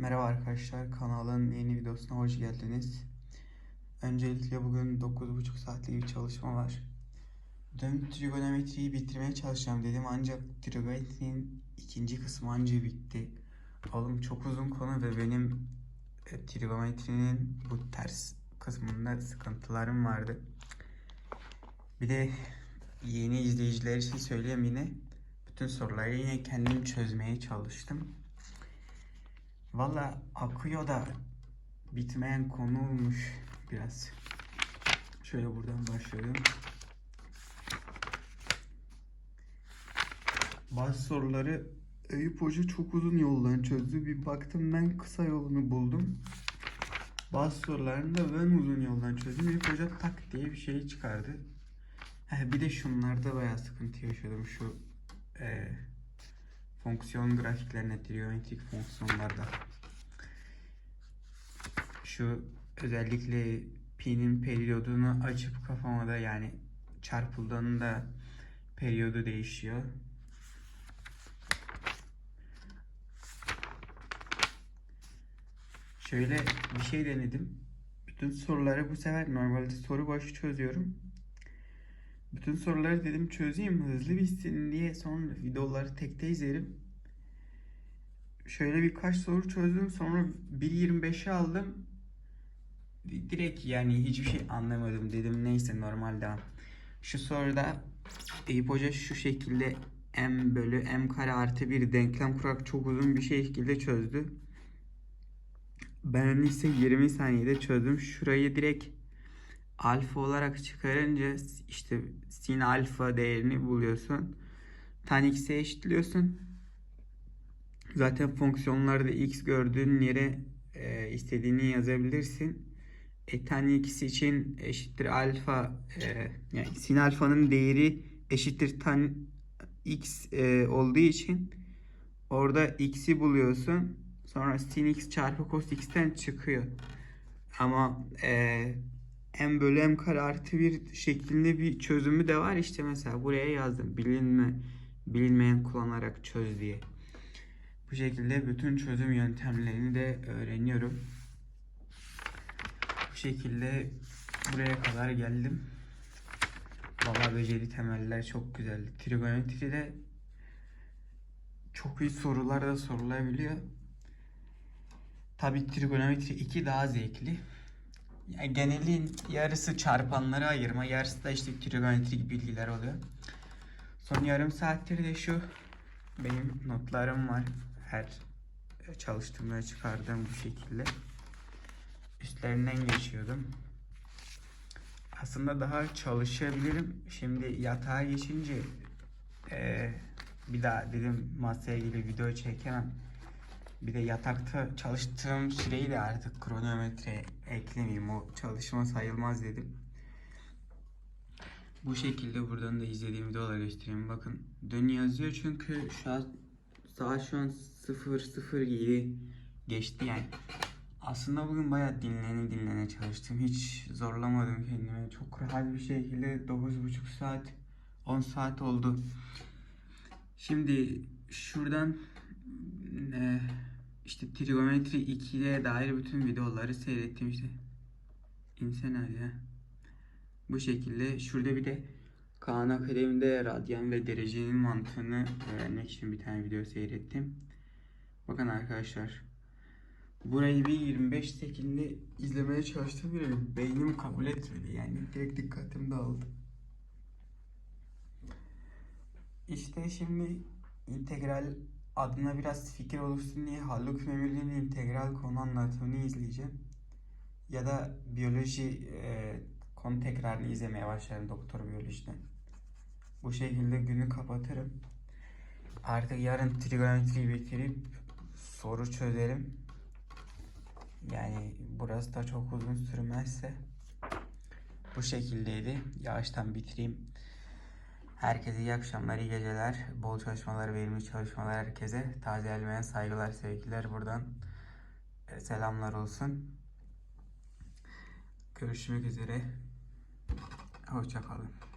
Merhaba arkadaşlar, kanalın yeni videosuna hoş geldiniz. Öncelikle bugün 9,5 saatlik bir çalışma var. Dün trigonometriyi bitirmeye çalışacağım dedim ancak trigonometrinin ikinci kısmı anca bitti. Oğlum çok uzun konu ve benim e, trigonometrinin bu ters kısmında sıkıntılarım vardı. Bir de yeni izleyiciler için söyleyeyim yine. Bütün soruları yine kendim çözmeye çalıştım. Valla akıyor da bitmeyen konu olmuş biraz. Şöyle buradan başlayalım. Bazı soruları Eyüp Hoca çok uzun yoldan çözdü. Bir baktım ben kısa yolunu buldum. Bazı sorularını da ben uzun yoldan çözdüm. Eyüp Hoca tak diye bir şey çıkardı. Heh, bir de şunlarda bayağı sıkıntı yaşadım. Şu e, fonksiyon grafiklerine, trigonometrik fonksiyonlarda. Şu özellikle pi'nin periyodunu açıp kafama da yani çarpıldığında periyodu değişiyor. Şöyle bir şey denedim. Bütün soruları bu sefer normalde soru başı çözüyorum. Bütün soruları dedim çözeyim hızlı bitsin diye sonra videoları tekte izlerim. Şöyle birkaç soru çözdüm sonra 1.25'e aldım. Direkt yani hiçbir şey anlamadım dedim neyse normalde. Şu soruda Eyüp Hoca şu şekilde m bölü m kare artı bir denklem kurarak çok uzun bir şekilde çözdü. Ben ise 20 saniyede çözdüm. Şurayı direkt alfa olarak çıkarınca işte sin alfa değerini buluyorsun. Tan x'e eşitliyorsun. Zaten fonksiyonlarda x gördüğün yere e, istediğini yazabilirsin. E, tan x için eşittir alfa e, yani sin alfanın değeri eşittir tan x e, olduğu için orada x'i buluyorsun. Sonra sin x çarpı cos x'ten çıkıyor. Ama e, m bölü m kare artı bir şeklinde bir çözümü de var. İşte mesela buraya yazdım. Bilinme, bilinmeyen kullanarak çöz diye. Bu şekilde bütün çözüm yöntemlerini de öğreniyorum. Bu şekilde buraya kadar geldim. Valla beceri temeller çok güzeldi. Trigonometride çok iyi sorular da sorulabiliyor. Tabi trigonometri 2 daha zevkli. Yani genelin yarısı çarpanlara ayırma, yarısı da işte trigonometrik bilgiler oluyor. Son yarım saattir de şu benim notlarım var. Her çalıştığımda çıkardığım bu şekilde. Üstlerinden geçiyordum. Aslında daha çalışabilirim. Şimdi yatağa geçince e, bir daha dedim masaya ilgili video çekemem. Bir de yatakta çalıştığım süreyi de artık kronometre eklemeyeyim. O çalışma sayılmaz dedim. Bu şekilde buradan da izlediğim videoları göstereyim. Bakın dün yazıyor çünkü şu an saat şu an 0.07 geçti yani. Aslında bugün bayağı dinlene dinlene çalıştım. Hiç zorlamadım kendime. Çok rahat bir şekilde 9.5 saat 10 saat oldu. Şimdi şuradan e, işte trigonometri 2'ye dair bütün videoları seyrettim işte. İnsan ya. Bu şekilde şurada bir de Kaan Akademi'de radyan ve derecenin mantığını öğrenmek için bir tane video seyrettim. Bakın arkadaşlar. Burayı bir 25 şekilde izlemeye çalıştım bile beynim kabul etmedi yani direkt dikkatim dağıldı. İşte şimdi integral adına biraz fikir oluşsun diye Haluk Memeli'nin integral konu anlatımını izleyeceğim. Ya da biyoloji e, konu tekrarını izlemeye başlarım doktor biyolojiden. Bu şekilde günü kapatırım. Artık yarın trigonometriyi bitirip soru çözerim. Yani burası da çok uzun sürmezse bu şekildeydi. Yavaştan bitireyim. Herkese iyi akşamlar, iyi geceler. Bol çalışmalar, verimli çalışmalar herkese. Taze elmeyen saygılar, sevgiler buradan. e, Selamlar olsun. Görüşmek üzere. Hoşçakalın.